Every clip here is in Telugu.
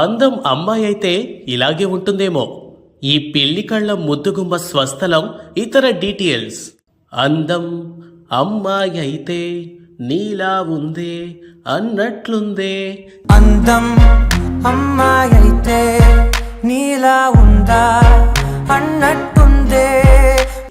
అందం అమ్మాయి అయితే ఇలాగే ఉంటుందేమో. ఈ పెళ్ళి కళ్ళ ముద్దుగుమ్మ స్వస్థలం ఇతర డీటెయిల్స్. అందం అమ్మాయి అయితే నీలా ఉందే అన్నట్లుందే. అందం అమ్మాయి అయితే నీలా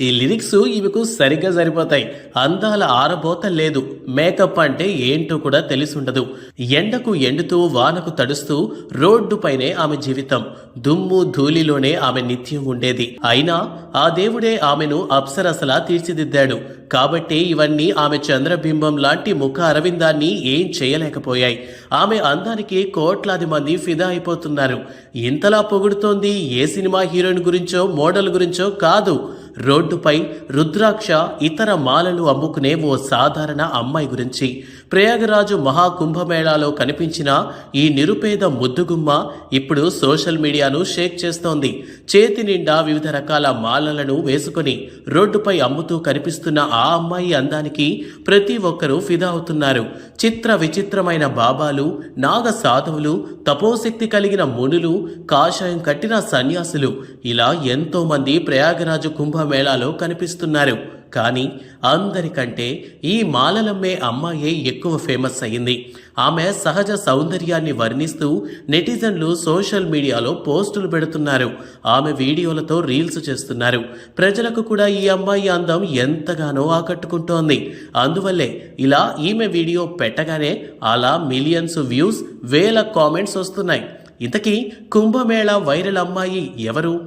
ఈ లిరిక్స్ ఈమెకు సరిగ్గా సరిపోతాయి. అందాల ఆరబోత లేదు. మేకప్ అంటే ఏంటో కూడా తెలిసుండదు. ఎండకు ఎండుతూ వానకు తడుస్తూ రోడ్డు పైనే ఆమె జీవితం. దుమ్ము ధూళిలోనే ఆమె నిత్యం ఉండేది. అయినా ఆ దేవుడే ఆమెను అప్సరసలా తీర్చిదిద్దాడు. కాబట్టి ఇవన్నీ ఆమె చంద్రబింబం లాంటి ముఖ అరవిందాన్ని ఏం చేయలేకపోయాయి. ఆమె అందానికి కోట్లాది మంది ఫిదా అయిపోతున్నారు. ఇంతలా పొగుడుతోంది ఏ సినిమా హీరోయిన్ గురించో మోడల్ గురించో కాదు. రోడ్డుపై రుద్రాక్ష ఇతర మాలలు అమ్ముకునే ఓ సాధారణ అమ్మాయి గురించి ప్రయాగరాజు మహాకుంభమేళాలో కనిపించిన ఈ నిరుపేద ముద్దుగుమ్మ ఇప్పుడు సోషల్ మీడియాను షేక్ చేస్తోంది. చేతి నిండా వివిధ రకాల మాలలను వేసుకుని రోడ్డుపై అమ్ముతూ కనిపిస్తున్న ఆ అమ్మాయి అందానికి ప్రతి ఒక్కరూ ఫిదా అవుతున్నారు. చిత్ర విచిత్రమైన బాబాలు నాగ సాధువులు తపోశక్తి కలిగిన మునులు కాషాయం కట్టిన సన్యాసులు ఇలా ఎంతో మంది ప్రయాగరాజు కుంభమేళాలో కనిపిస్తున్నారు. కానీ అందరికంటే ఈ మాలలమ్మే అమ్మాయే ఎక్కువ ఫేమస్ అయింది ఆమె సహజ సౌందర్యాన్ని వర్ణిస్తూ నెటిజన్లు సోషల్ మీడియాలో పోస్టులు పెడుతున్నారు. ఆమె వీడియోలతో రీల్స్ చేస్తున్నారు. ప్రజలకు కూడా ఈ అమ్మాయి అందం ఎంతగానో ఆకట్టుకుంటోంది. అందువల్లే ఇలా ఈమె వీడియో పెట్టగానే అలా మిలియన్స్ వ్యూస్ వేల కామెంట్స్ వస్తున్నాయి. ఇంతకీ కుంభమేళ వైరల్ అమ్మాయి ఎవరు?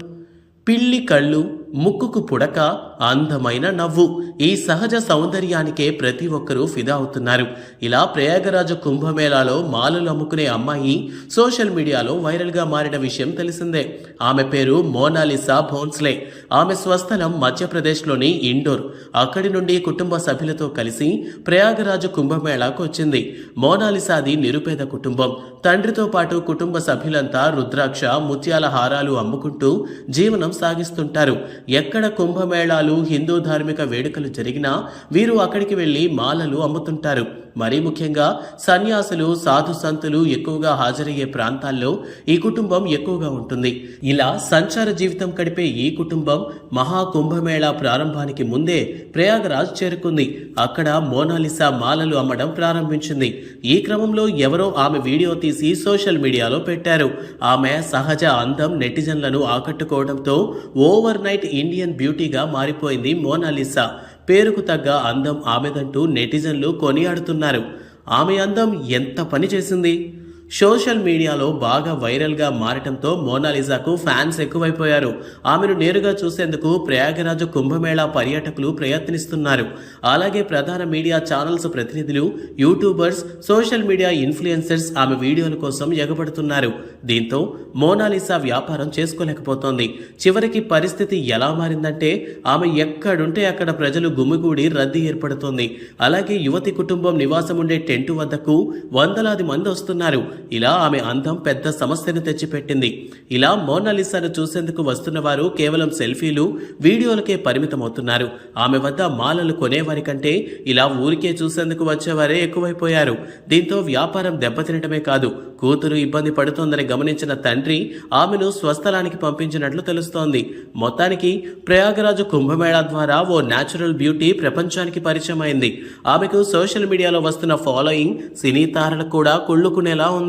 పిల్లి కళ్ళు ముక్కుకు పుడక అందమైన నవ్వు. ఈ సహజ సౌందర్యానికే ప్రతి ఒక్కరూ ఫిదా అవుతున్నారు. ఇలా ప్రయాగరాజు కుంభమేళాలో మాలలు అమ్ముకునే అమ్మాయి సోషల్ మీడియాలో వైరల్గా మారిన విషయం తెలిసిందే. ఆమె పేరు మోనాలిసా భోన్స్లే. ఆమె స్వస్థలం మధ్యప్రదేశ్లోని ఇండోర్. అక్కడి నుండి కుటుంబ సభ్యులతో కలిసి ప్రయాగరాజు కుంభమేళాకు వచ్చింది. మోనాలిసాది నిరుపేద కుటుంబం. తండ్రితో పాటు కుటుంబ సభ్యులంతా రుద్రాక్ష ముత్యాల హారాలు అమ్ముకుంటూ జీవనం సాగిస్తుంటారు. ఎక్కడ కుంభమేళాలు హిందూ ధార్మిక వేడుకలు జరిగినా వీరు అక్కడికి వెళ్ళి మాలలు అమ్ముతుంటారు. మరీ ముఖ్యంగా సన్యాసులు సాధు సంతులు ఎక్కువగా హాజరయ్యే ప్రాంతాల్లో ఈ కుటుంబం ఎక్కువగా ఉంటుంది. ఇలా సంచార జీవితం గడిపే ఈ కుటుంబం మహా కుంభమేళా ప్రారంభానికి ముందే ప్రయాగరాజ్ చేరుకుంది. అక్కడ మోనాలిసా మాలలు అమ్మడం ప్రారంభించింది. ఈ క్రమంలో ఎవరో ఆమె వీడియో తీసి సోషల్ మీడియాలో పెట్టారు. ఆమె సహజ అందం నెటిజన్లను ఆకట్టుకోవడంతో ఓవర్ నైట్ ఇండియన్ బ్యూటీగా మారిపోయింది మోనాలిసా. పేరుకు తగ్గ అందం ఆమెదంటూ నెటిజన్లు కొనియాడుతున్నారు. ఆమె అందం ఎంత పని చేసింది? సోషల్ మీడియాలో బాగా వైరల్గా మారటంతో మోనాలిజాకు ఫ్యాన్స్ ఎక్కువైపోయారు. ఆమెను నేరుగా చూసేందుకు ప్రయాగరాజు కుంభమేళా పర్యాటకులు ప్రయత్నిస్తున్నారు. అలాగే ప్రధాన మీడియా ఛానల్స్ ప్రతినిధులు యూట్యూబర్స్ సోషల్ మీడియా ఇన్ఫ్లుయెన్సర్స్ ఆమె వీడియోల కోసం ఎగబడుతున్నారు. దీంతో మోనాలిసా వ్యాపారం చేసుకోలేకపోతోంది. చివరికి పరిస్థితి ఎలా మారిందంటే ఆమె ఎక్కడుంటే అక్కడ ప్రజలు గుమిగూడి రద్దీ ఏర్పడుతోంది. అలాగే యువతి కుటుంబం నివాసం ఉండే టెంటు వద్దకు వందలాది మంది వస్తున్నారు. ఇలా ఆమె అందం పెద్ద సమస్యను తెచ్చిపెట్టింది. ఇలా మోనాలిసాను చూసేందుకు వస్తున్న వారు కేవలం సెల్ఫీలు వీడియోలకే పరిమితమవుతున్నారు. ఆమె వద్ద మాలలు కొనేవారి కంటే ఇలా ఊరికే చూసేందుకు వచ్చేవారే ఎక్కువైపోయారు. దీంతో వ్యాపారం దెబ్బతినటమే కాదు కూతురు ఇబ్బంది పడుతోందని గమనించిన తండ్రి ఆమెను స్వస్థలానికి పంపించినట్లు తెలుస్తోంది. మొత్తానికి ప్రయాగరాజు కుంభమేళా ద్వారా ఓ న్యాచురల్ బ్యూటీ ప్రపంచానికి పరిచయం అయింది ఆమెకు సోషల్ మీడియాలో వస్తున్న ఫాలోయింగ్ సినీ తారలకు కూడా కుళ్ళుకునేలా ఉంది.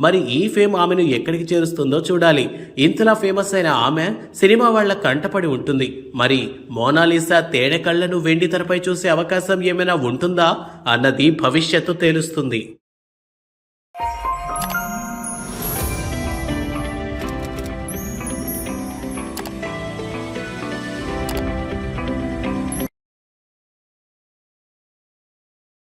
మరి ఈ ఫేమ్ ఆమెను ఎక్కడికి చేరుస్తుందో చూడాలి. ఇంతలా ఫేమస్ అయిన ఆమె సినిమా వాళ్ళ కంటపడి ఉంటుంది. మరి మోనాలిసా తేనె కళ్ళను వెండి తెరపై చూసే అవకాశం ఏమైనా ఉంటుందా? అన్నది భవిష్యత్తు తేలుస్తుంది.